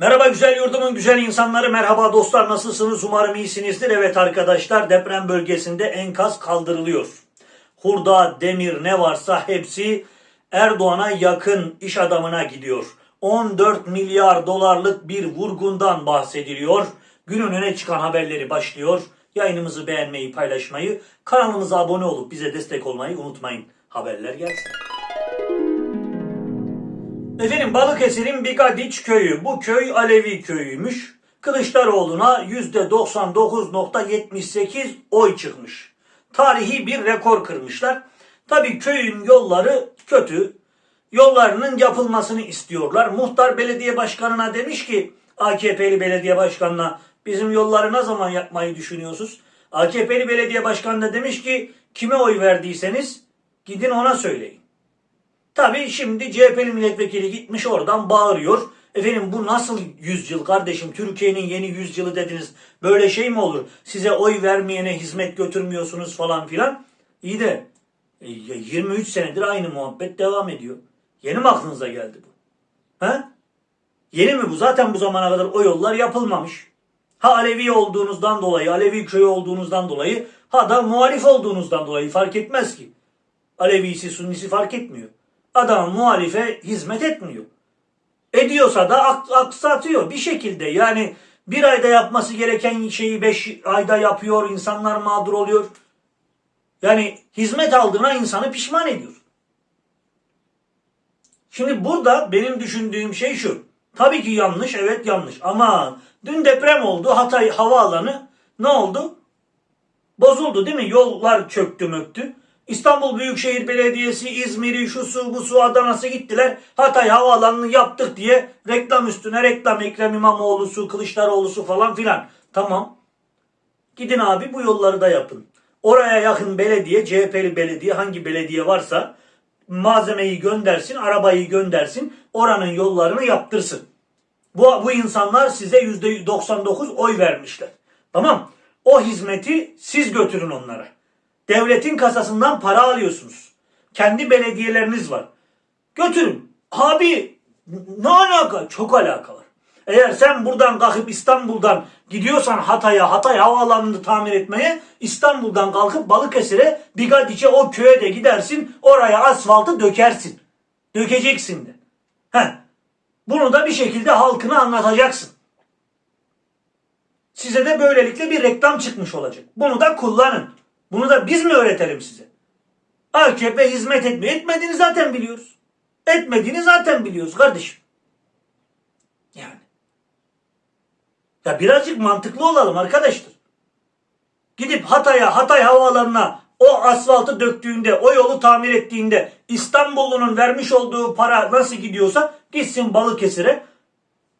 Merhaba güzel yurdumun güzel insanları, merhaba dostlar nasılsınız? Umarım iyisinizdir. Evet arkadaşlar deprem bölgesinde enkaz kaldırılıyor. Hurda, demir ne varsa hepsi Erdoğan'a yakın iş adamına gidiyor. 14 milyar dolarlık bir vurgundan bahsediliyor. Gün önüne çıkan haberleri başlıyor. Yayınımızı beğenmeyi, paylaşmayı, kanalımıza abone olup bize destek olmayı unutmayın. Haberler gelsin. Efendim Balıkesir'in Bigadiç köyü. Bu köy Alevi köyüymüş. Kılıçdaroğlu'na %99.78 oy çıkmış. Tarihi bir rekor kırmışlar. Tabii köyün yolları kötü. Yollarının yapılmasını istiyorlar. Muhtar belediye başkanına demiş ki AKP'li belediye başkanına bizim yolları ne zaman yapmayı düşünüyorsunuz? AKP'li belediye başkanı da demiş ki kime oy verdiyseniz gidin ona söyleyin. Tabii şimdi CHP'li milletvekili gitmiş oradan bağırıyor. Efendim bu nasıl yüzyıl kardeşim? Türkiye'nin yeni yüzyılı dediniz. Böyle şey mi olur? Size oy vermeyene hizmet götürmüyorsunuz falan filan. İyi de e, 23 senedir aynı muhabbet devam ediyor. Yeni mi aklınıza geldi bu? He? Yeni mi bu? Zaten bu zamana kadar o yollar yapılmamış. Ha Alevi olduğunuzdan dolayı, Alevi köyü olduğunuzdan dolayı, ha da muhalif olduğunuzdan dolayı fark etmez ki. Alevisi, Sunnisi fark etmiyor. Adam muhalife hizmet etmiyor. Ediyorsa da ak- aksatıyor bir şekilde. Yani bir ayda yapması gereken şeyi beş ayda yapıyor, insanlar mağdur oluyor. Yani hizmet aldığına insanı pişman ediyor. Şimdi burada benim düşündüğüm şey şu. Tabii ki yanlış, evet yanlış. Ama dün deprem oldu. Hatay havaalanı ne oldu? Bozuldu değil mi? Yollar çöktü möktü. İstanbul Büyükşehir Belediyesi, İzmir'i, şu su, bu su, Adana'sı gittiler. Hatay havaalanını yaptık diye reklam üstüne reklam Ekrem İmamoğlu'su, Kılıçdaroğlu'su falan filan. Tamam. Gidin abi bu yolları da yapın. Oraya yakın belediye, CHP'li belediye hangi belediye varsa malzemeyi göndersin, arabayı göndersin, oranın yollarını yaptırsın. Bu, bu insanlar size %99 oy vermişler. Tamam. O hizmeti siz götürün onlara. Devletin kasasından para alıyorsunuz. Kendi belediyeleriniz var. Götürün. Abi ne alaka? Çok alaka var. Eğer sen buradan kalkıp İstanbul'dan gidiyorsan Hatay'a, Hatay havaalanını tamir etmeye, İstanbul'dan kalkıp Balıkesir'e, Bigadiç'e o köye de gidersin, oraya asfaltı dökersin. Dökeceksin de. Heh. Bunu da bir şekilde halkına anlatacaksın. Size de böylelikle bir reklam çıkmış olacak. Bunu da kullanın. Bunu da biz mi öğretelim size? AKP hizmet etmiyor. Etmediğini zaten biliyoruz. Etmediğini zaten biliyoruz kardeşim. Yani. Ya birazcık mantıklı olalım arkadaşlar. Gidip Hatay'a, Hatay havaalanına o asfaltı döktüğünde, o yolu tamir ettiğinde İstanbullu'nun vermiş olduğu para nasıl gidiyorsa gitsin Balıkesir'e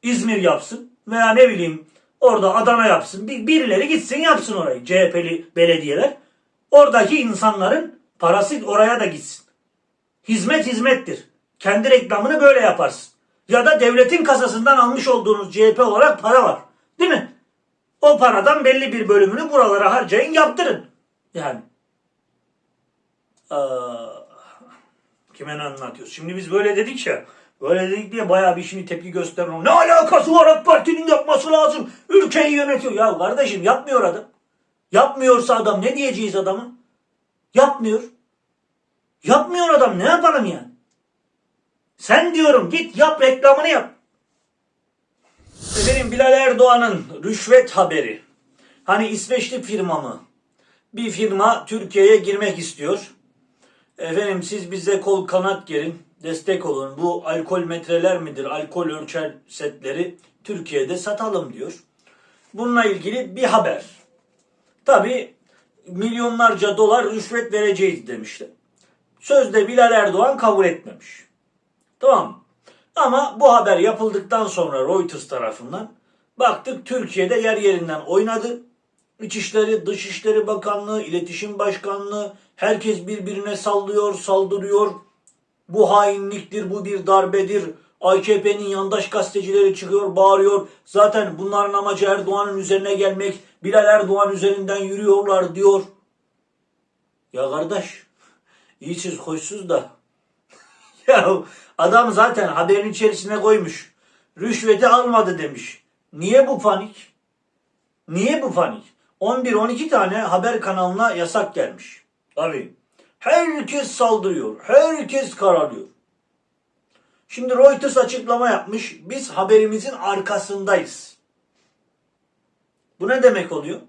İzmir yapsın veya ne bileyim orada Adana yapsın. Bir, birileri gitsin yapsın orayı CHP'li belediyeler. Oradaki insanların parası oraya da gitsin. Hizmet hizmettir. Kendi reklamını böyle yaparsın. Ya da devletin kasasından almış olduğunuz CHP olarak para var. Değil mi? O paradan belli bir bölümünü buralara harcayın yaptırın. Yani. Aa, kime ne anlatıyoruz? Şimdi biz böyle dedik ya. Böyle dedik diye bayağı bir şimdi tepki gösterin. Ne alakası var AK Parti'nin yapması lazım. Ülkeyi yönetiyor. Ya kardeşim yapmıyor adam. Yapmıyorsa adam ne diyeceğiz adama? Yapmıyor. Yapmıyor adam ne yapalım yani? Sen diyorum git yap reklamını yap. Efendim Bilal Erdoğan'ın rüşvet haberi. Hani İsveçli firma mı? Bir firma Türkiye'ye girmek istiyor. Efendim siz bize kol kanat gerin, destek olun. Bu alkol metreler midir, alkol ölçer setleri Türkiye'de satalım diyor. Bununla ilgili bir haber. Tabi milyonlarca dolar rüşvet vereceğiz demişler. Sözde Bilal Erdoğan kabul etmemiş. Tamam mı? Ama bu haber yapıldıktan sonra Reuters tarafından baktık Türkiye'de yer yerinden oynadı. İçişleri, Dışişleri Bakanlığı, İletişim Başkanlığı herkes birbirine sallıyor, saldırıyor. Bu hainliktir, bu bir darbedir. AKP'nin yandaş gazetecileri çıkıyor, bağırıyor. Zaten bunların amacı Erdoğan'ın üzerine gelmek. Bilal Erdoğan üzerinden yürüyorlar diyor. Ya kardeş, iyisiz hoşsuz da. ya adam zaten haberin içerisine koymuş. rüşveti almadı demiş. Niye bu panik? Niye bu panik? 11-12 tane haber kanalına yasak gelmiş. Tabii. Herkes saldırıyor. Herkes kararıyor. Şimdi Reuters açıklama yapmış. Biz haberimizin arkasındayız. Bu ne demek oluyor?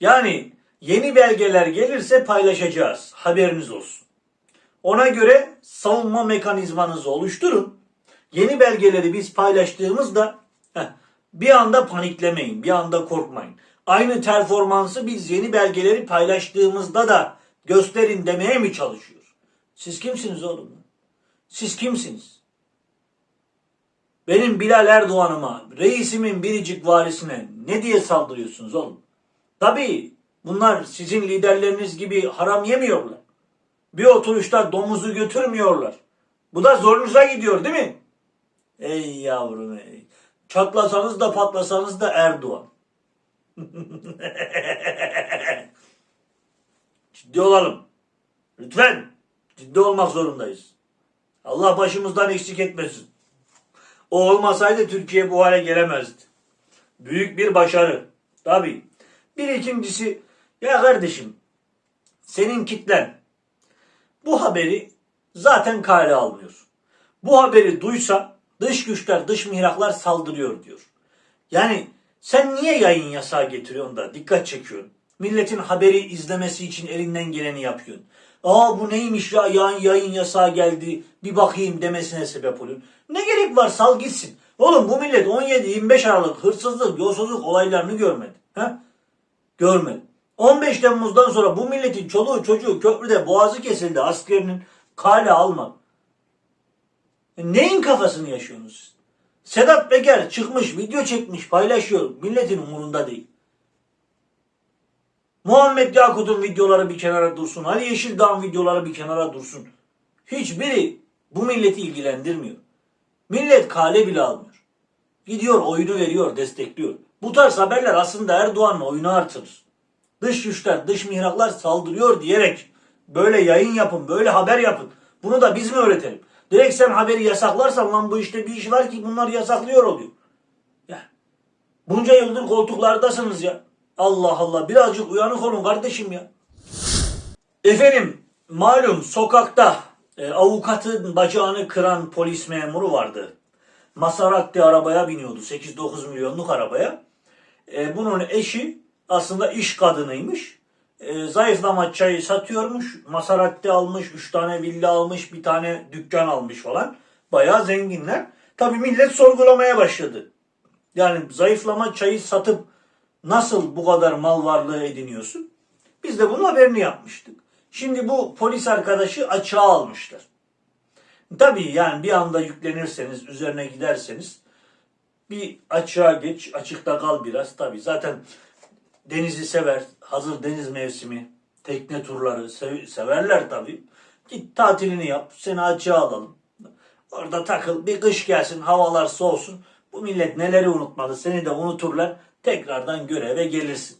Yani yeni belgeler gelirse paylaşacağız. Haberiniz olsun. Ona göre savunma mekanizmanızı oluşturun. Yeni belgeleri biz paylaştığımızda heh, bir anda paniklemeyin, bir anda korkmayın. Aynı performansı biz yeni belgeleri paylaştığımızda da gösterin demeye mi çalışıyor? Siz kimsiniz oğlum? Siz kimsiniz? Benim Bilal Erdoğan'ıma, reisimin biricik varisine ne diye saldırıyorsunuz oğlum? Tabii bunlar sizin liderleriniz gibi haram yemiyorlar. Bir oturuşta domuzu götürmüyorlar. Bu da zorunuza gidiyor değil mi? Ey yavrum ey. Çatlasanız da patlasanız da Erdoğan. Ciddi olalım. Lütfen. Ciddi olmak zorundayız. Allah başımızdan eksik etmesin. O olmasaydı Türkiye bu hale gelemezdi. Büyük bir başarı. Tabii. Bir ikincisi ya kardeşim senin kitlen bu haberi zaten kale almıyor. Bu haberi duysa dış güçler, dış mihraklar saldırıyor diyor. Yani sen niye yayın yasağı getiriyorsun da dikkat çekiyorsun? Milletin haberi izlemesi için elinden geleni yapıyorsun. Aa bu neymiş ya yayın, yayın yasağı geldi bir bakayım demesine sebep oluyor. Ne gerek var sal gitsin. Oğlum bu millet 17-25 Aralık hırsızlık, yolsuzluk olaylarını görmedi. He? Görmedi. 15 Temmuz'dan sonra bu milletin çoluğu çocuğu köprüde boğazı kesildi askerinin kale almadı. E neyin kafasını yaşıyorsunuz siz? Sedat Peker çıkmış video çekmiş paylaşıyor. Milletin umurunda değil. Muhammed Yakut'un videoları bir kenara dursun. Ali Yeşildağ'ın videoları bir kenara dursun. Hiçbiri bu milleti ilgilendirmiyor. Millet kale bile almıyor. Gidiyor oyunu veriyor, destekliyor. Bu tarz haberler aslında Erdoğan'ın oyunu artırır. Dış güçler, dış mihraklar saldırıyor diyerek böyle yayın yapın, böyle haber yapın. Bunu da biz mi öğretelim? Direkt sen haberi yasaklarsan lan bu işte bir iş var ki bunlar yasaklıyor oluyor. Ya. Bunca yıldır koltuklardasınız ya. Allah Allah birazcık uyanık olun kardeşim ya. Efendim malum sokakta e, avukatın bacağını kıran polis memuru vardı. Maserati arabaya biniyordu. 8-9 milyonluk arabaya. E, bunun eşi aslında iş kadınıymış. E, zayıflama çayı satıyormuş. Maserati almış, 3 tane villa almış, bir tane dükkan almış falan. Bayağı zenginler. Tabii millet sorgulamaya başladı. Yani zayıflama çayı satıp nasıl bu kadar mal varlığı ediniyorsun? Biz de bunun haberini yapmıştık. Şimdi bu polis arkadaşı açığa almışlar. Tabii yani bir anda yüklenirseniz, üzerine giderseniz bir açığa geç, açıkta kal biraz. Tabii zaten denizi sever, hazır deniz mevsimi, tekne turları sev- severler tabii. Git tatilini yap, seni açığa alalım. Orada takıl, bir kış gelsin, havalar soğusun. Bu millet neleri unutmadı, seni de unuturlar. Tekrardan göreve gelirsin.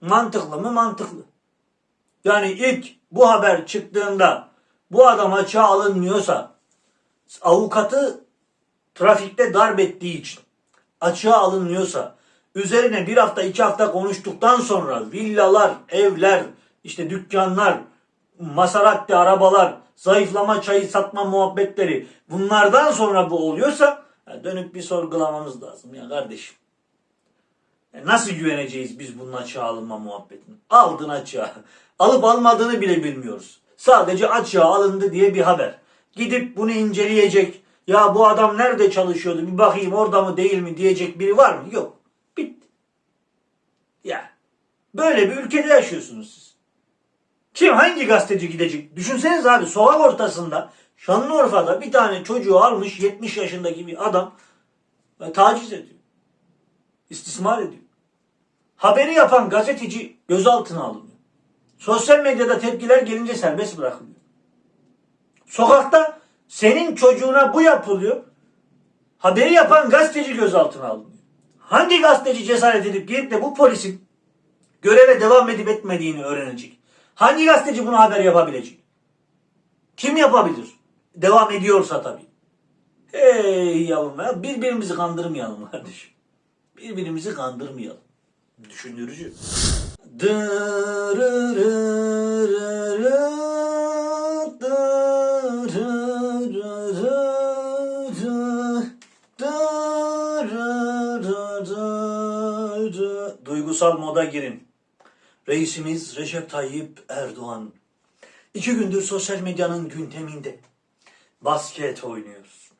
Mantıklı mı? Mantıklı. Yani ilk bu haber çıktığında bu adam açığa alınmıyorsa avukatı trafikte darp ettiği için açığa alınmıyorsa üzerine bir hafta iki hafta konuştuktan sonra villalar, evler, işte dükkanlar, Maserati arabalar, zayıflama çayı satma muhabbetleri bunlardan sonra bu oluyorsa dönüp bir sorgulamamız lazım ya kardeşim. E Nasıl güveneceğiz biz bunun açığa alınma muhabbetine? Aldın açığa. Alıp almadığını bile bilmiyoruz. Sadece açığa alındı diye bir haber. Gidip bunu inceleyecek. Ya bu adam nerede çalışıyordu bir bakayım orada mı değil mi diyecek biri var mı? Yok. Bitti. Ya böyle bir ülkede yaşıyorsunuz siz. Kim hangi gazeteci gidecek? Düşünseniz abi sokak ortasında Şanlıurfa'da bir tane çocuğu almış 70 yaşındaki bir adam taciz ediyor. İstismar ediyor. Haberi yapan gazeteci gözaltına alınıyor. Sosyal medyada tepkiler gelince serbest bırakılıyor. Sokakta senin çocuğuna bu yapılıyor. Haberi yapan gazeteci gözaltına alınıyor. Hangi gazeteci cesaret edip gelip de bu polisin göreve devam edip etmediğini öğrenecek? Hangi gazeteci bunu haber yapabilecek? Kim yapabilir? Devam ediyorsa tabii. Hey yavrum ya birbirimizi kandırmayalım kardeşim. Birbirimizi kandırmayalım. Düşündürücü. Duygusal moda girin. Reisimiz Recep Tayyip Erdoğan iki gündür sosyal medyanın gündeminde. Basket oynuyoruz.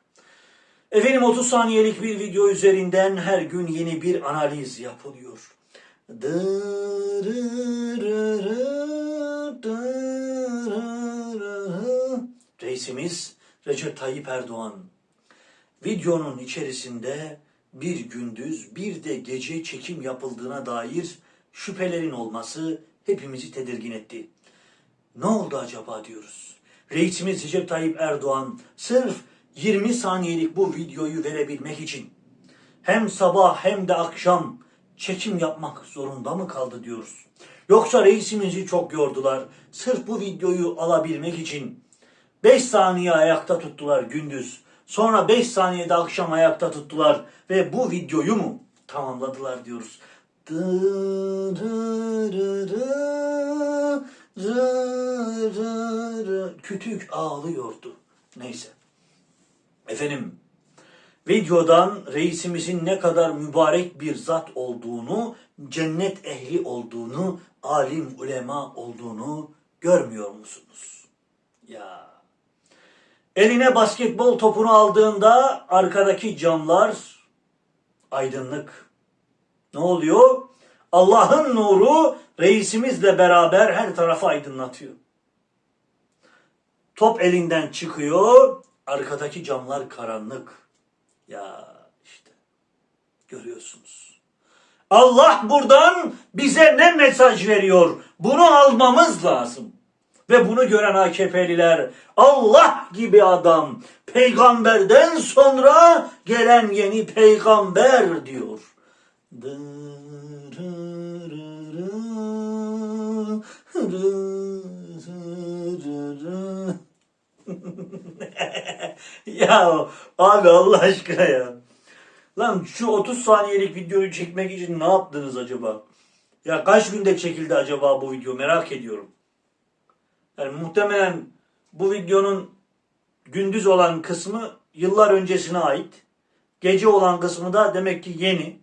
Efendim 30 saniyelik bir video üzerinden her gün yeni bir analiz yapılıyor. Reisimiz Recep Tayyip Erdoğan videonun içerisinde bir gündüz bir de gece çekim yapıldığına dair şüphelerin olması hepimizi tedirgin etti. Ne oldu acaba diyoruz. Reisimiz Recep Tayyip Erdoğan sırf 20 saniyelik bu videoyu verebilmek için hem sabah hem de akşam çekim yapmak zorunda mı kaldı diyoruz. Yoksa reisimizi çok yordular. Sırf bu videoyu alabilmek için 5 saniye ayakta tuttular gündüz. Sonra 5 saniyede akşam ayakta tuttular ve bu videoyu mu tamamladılar diyoruz. Kütük ağlıyordu. Neyse. Efendim videodan reisimizin ne kadar mübarek bir zat olduğunu, cennet ehli olduğunu, alim ulema olduğunu görmüyor musunuz? Ya. Eline basketbol topunu aldığında arkadaki camlar aydınlık. Ne oluyor? Allah'ın nuru reisimizle beraber her tarafı aydınlatıyor. Top elinden çıkıyor, arkadaki camlar karanlık. Ya işte görüyorsunuz. Allah buradan bize ne mesaj veriyor? Bunu almamız lazım. Ve bunu gören AKP'liler Allah gibi adam peygamberden sonra gelen yeni peygamber diyor. ya abi Allah aşkına ya. Lan şu 30 saniyelik videoyu çekmek için ne yaptınız acaba? Ya kaç günde çekildi acaba bu video merak ediyorum. Yani muhtemelen bu videonun gündüz olan kısmı yıllar öncesine ait. Gece olan kısmı da demek ki yeni.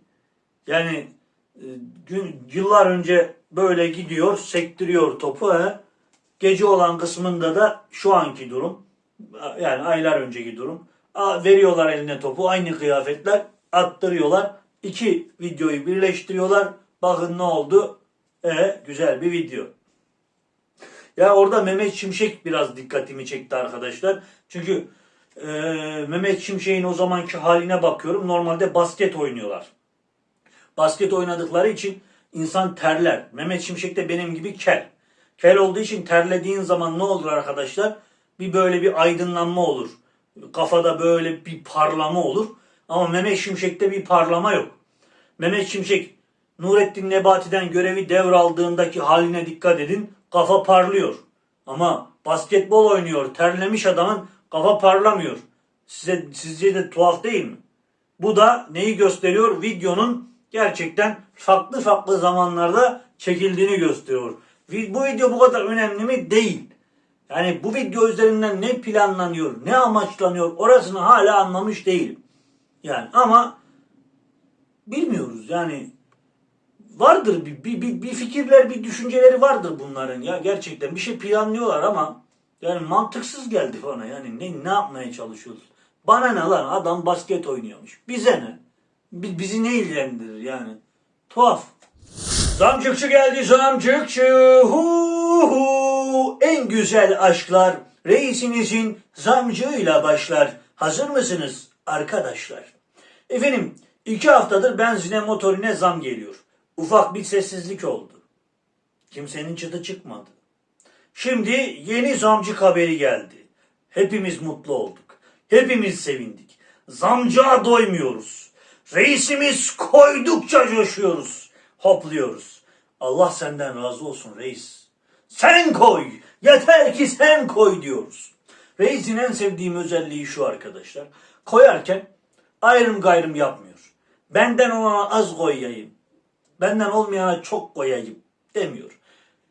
Yani e, gün, yıllar önce böyle gidiyor, sektiriyor topu. He. Gece olan kısmında da şu anki durum. Yani aylar önceki durum. Veriyorlar eline topu, aynı kıyafetler attırıyorlar. İki videoyu birleştiriyorlar. Bakın ne oldu? E, güzel bir video. Ya orada Mehmet Şimşek biraz dikkatimi çekti arkadaşlar. Çünkü e, Mehmet Şimşek'in o zamanki haline bakıyorum. Normalde basket oynuyorlar. Basket oynadıkları için insan terler. Mehmet Şimşek de benim gibi kel. Kel olduğu için terlediğin zaman ne olur arkadaşlar? Bir böyle bir aydınlanma olur. Kafada böyle bir parlama olur. Ama Mehmet Şimşek'te bir parlama yok. Mehmet Şimşek Nurettin Nebati'den görevi devraldığındaki haline dikkat edin. Kafa parlıyor. Ama basketbol oynuyor. Terlemiş adamın kafa parlamıyor. Size sizce de tuhaf değil mi? Bu da neyi gösteriyor? Videonun gerçekten farklı farklı zamanlarda çekildiğini gösteriyor. Bu video bu kadar önemli mi? Değil. Yani bu video üzerinden ne planlanıyor, ne amaçlanıyor orasını hala anlamış değilim. Yani ama bilmiyoruz yani vardır bir, bir, bir, bir fikirler, bir düşünceleri vardır bunların ya gerçekten bir şey planlıyorlar ama yani mantıksız geldi bana yani ne ne yapmaya çalışıyoruz? Bana ne lan adam basket oynuyormuş. Bize ne? Bizi ne ilgilendirir yani? Tuhaf. Zamcıkçı geldi zamcıkçı. Hu hu. En güzel aşklar reisinizin zamcıyla başlar. Hazır mısınız arkadaşlar? Efendim iki haftadır benzine motorine zam geliyor. Ufak bir sessizlik oldu. Kimsenin çıtı çıkmadı. Şimdi yeni zamcı haberi geldi. Hepimiz mutlu olduk. Hepimiz sevindik. Zamcığa doymuyoruz. Reisimiz koydukça coşuyoruz. Hopluyoruz. Allah senden razı olsun reis. Sen koy. Yeter ki sen koy diyoruz. Reisin en sevdiğim özelliği şu arkadaşlar. koyarken ayrım gayrım yapmıyor. Benden olana az koyayım. Benden olmayana çok koyayım demiyor.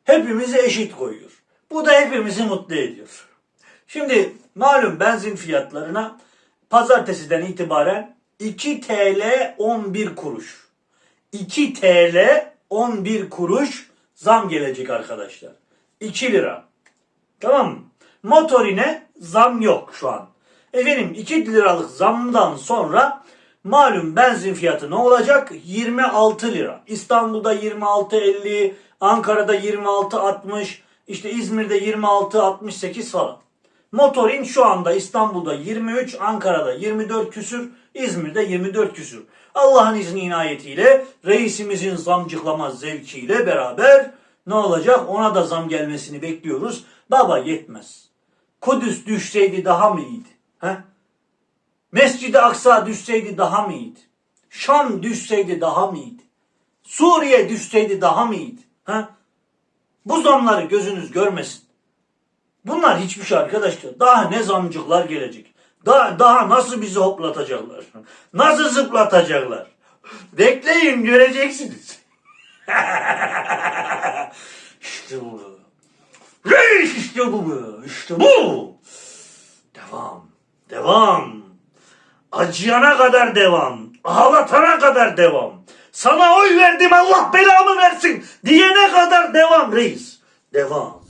Hepimizi eşit koyuyor. Bu da hepimizi mutlu ediyor. Şimdi malum benzin fiyatlarına pazartesiden itibaren 2 TL 11 kuruş. 2 TL 11 kuruş zam gelecek arkadaşlar. 2 lira. Tamam mı? Motorine zam yok şu an. Efendim 2 liralık zamdan sonra malum benzin fiyatı ne olacak? 26 lira. İstanbul'da 26.50, Ankara'da 26.60, işte İzmir'de 26.68 falan. Motorin şu anda İstanbul'da 23, Ankara'da 24 küsür, İzmir'de 24 küsür. Allah'ın izni inayetiyle reisimizin zamcıklama zevkiyle beraber ne olacak? Ona da zam gelmesini bekliyoruz. Baba yetmez. Kudüs düşseydi daha mı iyiydi? He? Mescid-i Aksa düşseydi daha mı iyiydi? Şam düşseydi daha mı iyiydi? Suriye düşseydi daha mı iyiydi? Ha? Bu zamları gözünüz görmesin. Bunlar hiçbir şey arkadaşlar. Daha ne zamcıklar gelecek. Daha, daha nasıl bizi hoplatacaklar? Nasıl zıplatacaklar? Bekleyin göreceksiniz. İşte bu. Reis işte bu. İşte bu. Devam. Devam. Acıyana kadar devam. Ağlatana kadar devam. Sana oy verdim Allah belamı versin diyene kadar devam reis. Devam.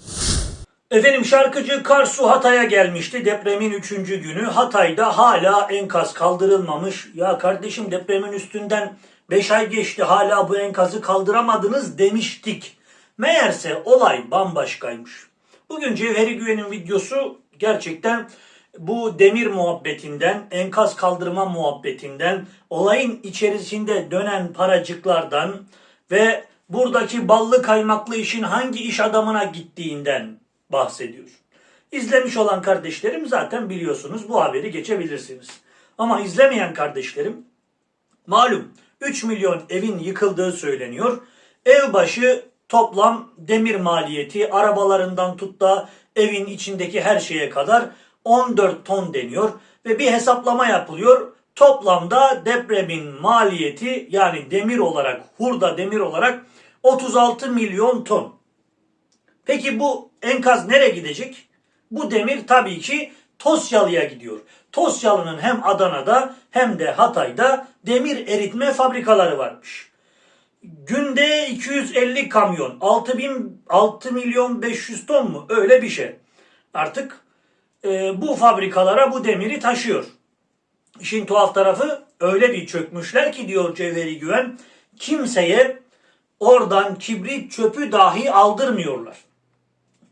Efendim şarkıcı Karsu Hatay'a gelmişti depremin 3. günü. Hatay'da hala enkaz kaldırılmamış. Ya kardeşim depremin üstünden 5 ay geçti hala bu enkazı kaldıramadınız demiştik. Meğerse olay bambaşkaymış. Bugün Cevheri Güven'in videosu gerçekten bu demir muhabbetinden, enkaz kaldırma muhabbetinden, olayın içerisinde dönen paracıklardan ve buradaki ballı kaymaklı işin hangi iş adamına gittiğinden bahsediyor. İzlemiş olan kardeşlerim zaten biliyorsunuz bu haberi geçebilirsiniz. Ama izlemeyen kardeşlerim malum 3 milyon evin yıkıldığı söyleniyor. Ev başı toplam demir maliyeti arabalarından tut da evin içindeki her şeye kadar 14 ton deniyor ve bir hesaplama yapılıyor. Toplamda depremin maliyeti yani demir olarak hurda demir olarak 36 milyon ton. Peki bu enkaz nereye gidecek? Bu demir tabii ki Tosyalı'ya gidiyor. Tosyalı'nın hem Adana'da hem de Hatay'da demir eritme fabrikaları varmış. Günde 250 kamyon, 6 bin, 6 milyon 500 ton mu? Öyle bir şey. Artık e, bu fabrikalara bu demiri taşıyor. İşin tuhaf tarafı öyle bir çökmüşler ki diyor Cevheri Güven, kimseye oradan kibrit çöpü dahi aldırmıyorlar.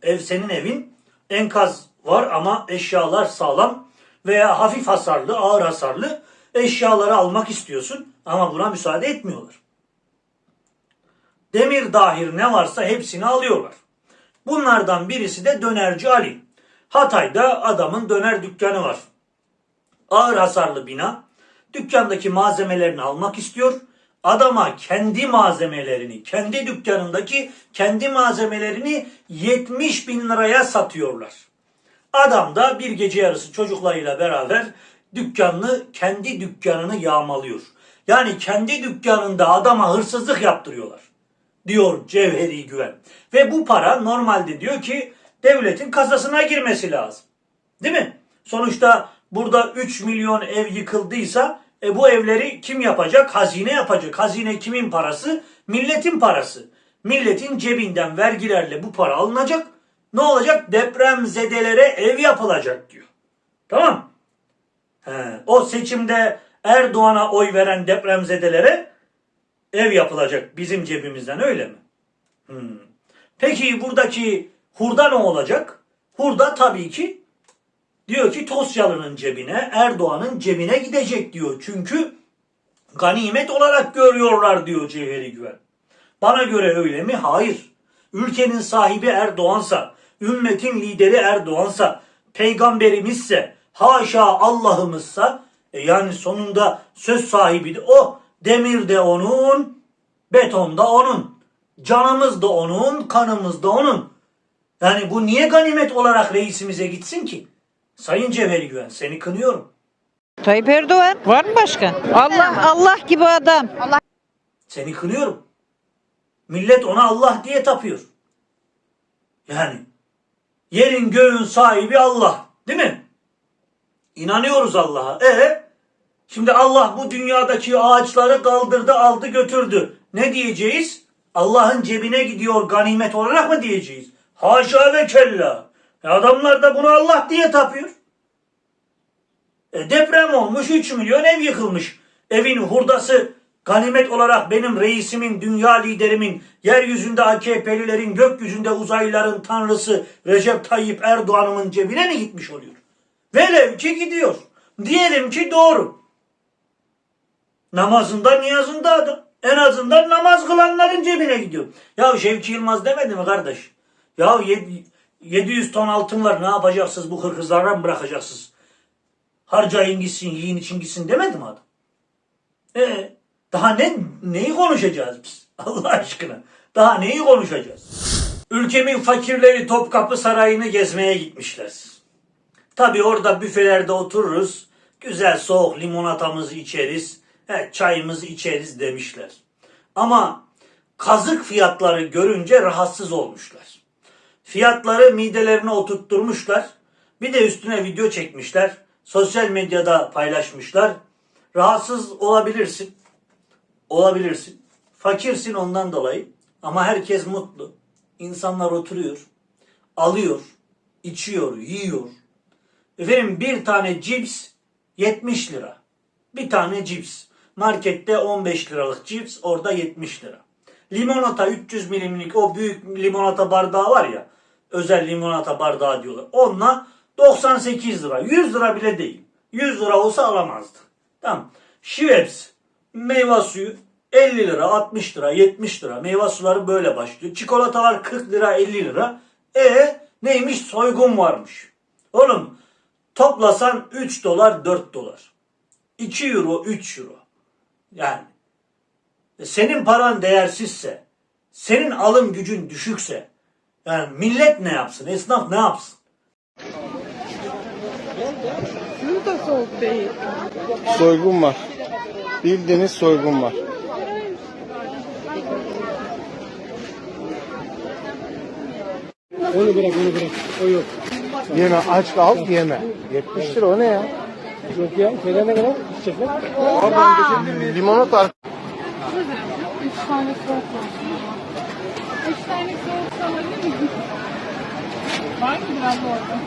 Ev senin evin, enkaz var ama eşyalar sağlam veya hafif hasarlı, ağır hasarlı eşyaları almak istiyorsun ama buna müsaade etmiyorlar. Demir dahir ne varsa hepsini alıyorlar. Bunlardan birisi de dönerci Ali. Hatay'da adamın döner dükkanı var. Ağır hasarlı bina. Dükkandaki malzemelerini almak istiyor. Adama kendi malzemelerini, kendi dükkanındaki kendi malzemelerini 70 bin liraya satıyorlar. Adam da bir gece yarısı çocuklarıyla beraber dükkanını, kendi dükkanını yağmalıyor. Yani kendi dükkanında adama hırsızlık yaptırıyorlar. Diyor Cevheri Güven. Ve bu para normalde diyor ki devletin kasasına girmesi lazım. Değil mi? Sonuçta burada 3 milyon ev yıkıldıysa e bu evleri kim yapacak? Hazine yapacak. Hazine kimin parası? Milletin parası. Milletin cebinden vergilerle bu para alınacak. Ne olacak? Depremzedelere ev yapılacak diyor. Tamam. He, o seçimde Erdoğan'a oy veren depremzedelere ev yapılacak bizim cebimizden öyle mi? Hmm. Peki buradaki hurda ne olacak? Hurda tabii ki diyor ki Tosyalı'nın cebine, Erdoğan'ın cebine gidecek diyor. Çünkü ganimet olarak görüyorlar diyor Cevheri Güven. Bana göre öyle mi? Hayır. Ülkenin sahibi Erdoğan'sa, ümmetin lideri Erdoğan'sa, peygamberimizse, haşa Allah'ımızsa, e yani sonunda söz sahibi de o. Demir de onun, beton da onun. Canımız da onun, kanımız da onun. Yani bu niye ganimet olarak reisimize gitsin ki? Sayın Cevheri Güven seni kınıyorum. Tayyip Erdoğan var mı başka? Allah Allah gibi adam. Seni kınıyorum. Millet ona Allah diye tapıyor. Yani yerin göğün sahibi Allah. Değil mi? İnanıyoruz Allah'a. E şimdi Allah bu dünyadaki ağaçları kaldırdı aldı götürdü. Ne diyeceğiz? Allah'ın cebine gidiyor ganimet olarak mı diyeceğiz? Haşa ve kella. E adamlar da bunu Allah diye tapıyor. E deprem olmuş 3 milyon ev yıkılmış. Evin hurdası ganimet olarak benim reisimin, dünya liderimin, yeryüzünde AKP'lilerin, gökyüzünde uzaylıların tanrısı Recep Tayyip Erdoğan'ın cebine mi gitmiş oluyor? Velev ki gidiyor. Diyelim ki doğru. Namazında niyazında adam. En azından namaz kılanların cebine gidiyor. Ya Şevki Yılmaz demedi mi kardeş? Ya yed- 700 ton altın var ne yapacaksınız bu hırkızlarla mı bırakacaksınız? Harcayın gitsin, yiyin için gitsin demedi mi adam? E daha ne neyi konuşacağız biz? Allah aşkına. Daha neyi konuşacağız? Ülkemin fakirleri Topkapı Sarayı'nı gezmeye gitmişler. Tabi orada büfelerde otururuz. Güzel soğuk limonatamızı içeriz. He, çayımızı içeriz demişler. Ama kazık fiyatları görünce rahatsız olmuşlar. Fiyatları midelerine oturtturmuşlar. Bir de üstüne video çekmişler. Sosyal medyada paylaşmışlar. Rahatsız olabilirsin. Olabilirsin. Fakirsin ondan dolayı. Ama herkes mutlu. İnsanlar oturuyor. Alıyor. içiyor, yiyor. Efendim bir tane cips 70 lira. Bir tane cips. Markette 15 liralık cips orada 70 lira. Limonata 300 milimlik o büyük limonata bardağı var ya. Özel limonata bardağı diyorlar. Onunla 98 lira. 100 lira bile değil. 100 lira olsa alamazdı. Tamam. Schweppes meyve suyu 50 lira, 60 lira, 70 lira. Meyve suları böyle başlıyor. Çikolatalar 40 lira, 50 lira. E neymiş? Soygun varmış. Oğlum toplasan 3 dolar, 4 dolar. 2 euro, 3 euro. Yani e, senin paran değersizse, senin alım gücün düşükse, yani millet ne yapsın, esnaf ne yapsın? Su da soğuk değil. Soygun var. Bildiğiniz soygun var. Onu bırak onu bırak. O yok. Yeme aç kal yeme. 70 lira o ne ya? Yok ya. Şeyler ne kadar? Çiçekler. Limonata Üç tane soğuk olsun. Üç tane soğuk alabilir miyim? Var mı biraz orada?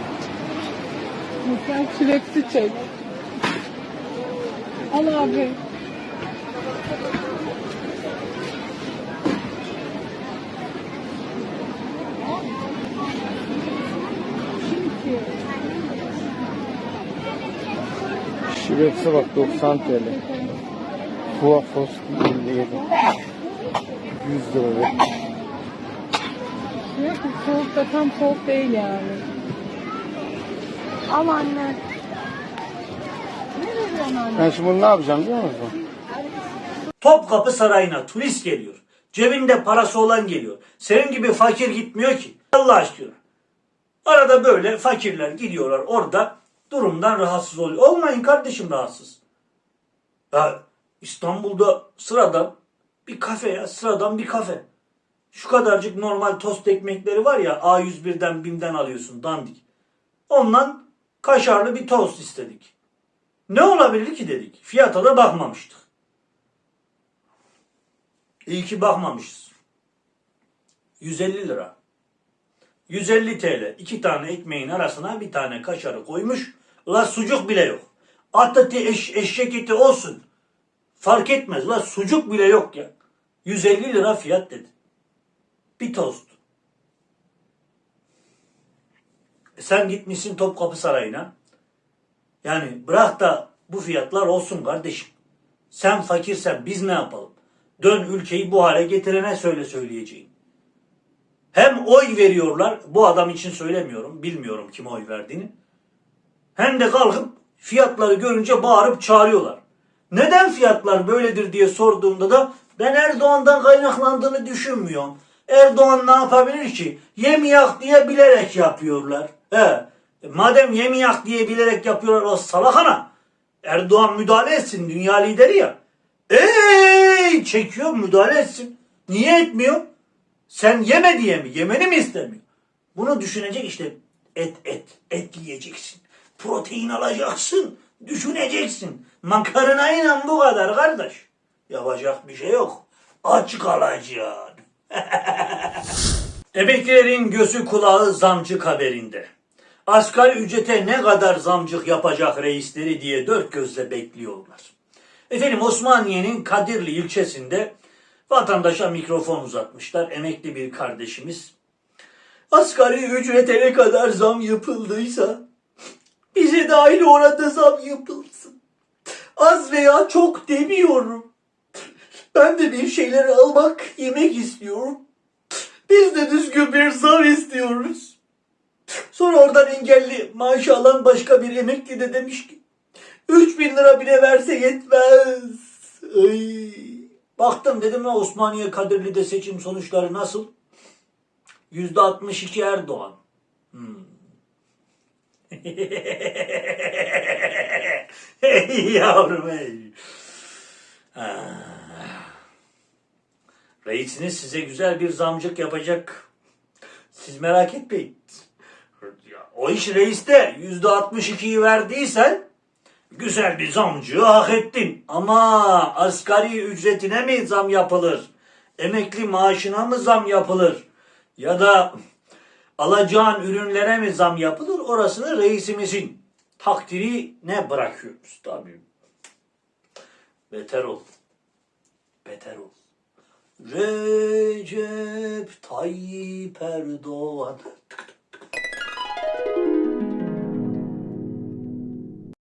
Lütfen çilekli çek. Al abi. Şivepsi bak 90 TL. Fuafos 57. 100 lira. yok soğuk da tam soğuk değil yani. Al anne. Ne veriyorsun anne? Ben şimdi bunu ne yapacağım biliyor musun? Topkapı Sarayı'na turist geliyor. Cebinde parası olan geliyor. Senin gibi fakir gitmiyor ki. Allah aşkına. Arada böyle fakirler gidiyorlar orada durumdan rahatsız oluyor. Olmayın kardeşim rahatsız. Ya İstanbul'da sıradan bir kafe ya sıradan bir kafe. Şu kadarcık normal tost ekmekleri var ya A101'den BİM'den alıyorsun dandik. Ondan kaşarlı bir tost istedik. Ne olabilir ki dedik. Fiyata da bakmamıştık. İyi ki bakmamışız. 150 lira. 150 TL. iki tane ekmeğin arasına bir tane kaşarı koymuş. La sucuk bile yok. At eti eş, eşek eti olsun. Fark etmez. La sucuk bile yok ya. 150 lira fiyat dedi. Bir tost. E sen gitmişsin Topkapı Sarayı'na. Yani bırak da bu fiyatlar olsun kardeşim. Sen fakirsen biz ne yapalım? Dön ülkeyi bu hale getirene söyle söyleyeceğin. Hem oy veriyorlar, bu adam için söylemiyorum, bilmiyorum kime oy verdiğini. Hem de kalkıp fiyatları görünce bağırıp çağırıyorlar. Neden fiyatlar böyledir diye sorduğumda da ben Erdoğan'dan kaynaklandığını düşünmüyorum. Erdoğan ne yapabilir ki? Yemiyak diye bilerek yapıyorlar. He. E, Madem yemiyak diye bilerek yapıyorlar o salakana. Erdoğan müdahale etsin dünya lideri ya. Ey çekiyor müdahale etsin. Niye etmiyor? Sen yeme diye mi? Yemeni mi istemiyor? Bunu düşünecek işte et et et yiyeceksin. Protein alacaksın. Düşüneceksin. Makarnayla bu kadar kardeş. Yapacak bir şey yok. Aç kalacaksın. Emeklilerin gözü kulağı zamcık haberinde. Asgari ücrete ne kadar zamcık yapacak reisleri diye dört gözle bekliyorlar. Efendim Osmaniye'nin Kadirli ilçesinde vatandaşa mikrofon uzatmışlar. Emekli bir kardeşimiz. Asgari ücrete ne kadar zam yapıldıysa bize dahil orada zam yapılsın. Az veya çok demiyorum. Ben de bir şeyler almak, yemek istiyorum. Biz de düzgün bir zam istiyoruz. Sonra oradan engelli maaşı alan başka bir emekli de demiş ki 3000 lira bile verse yetmez. Ay. Baktım dedim ya Osmaniye Kadirli'de seçim sonuçları nasıl? %62 Erdoğan. Hmm. hey yavrum hey. Ah. Reisiniz size güzel bir zamcık yapacak. Siz merak etmeyin. O iş reiste yüzde 62'yi verdiysen güzel bir zamcığı hak ettin. Ama asgari ücretine mi zam yapılır? Emekli maaşına mı zam yapılır? Ya da alacağın ürünlere mi zam yapılır? Orasını reisimizin takdirine bırakıyoruz. Tabii. Beter ol. Beter ol. Recep Tayyip Erdoğan. Tık tık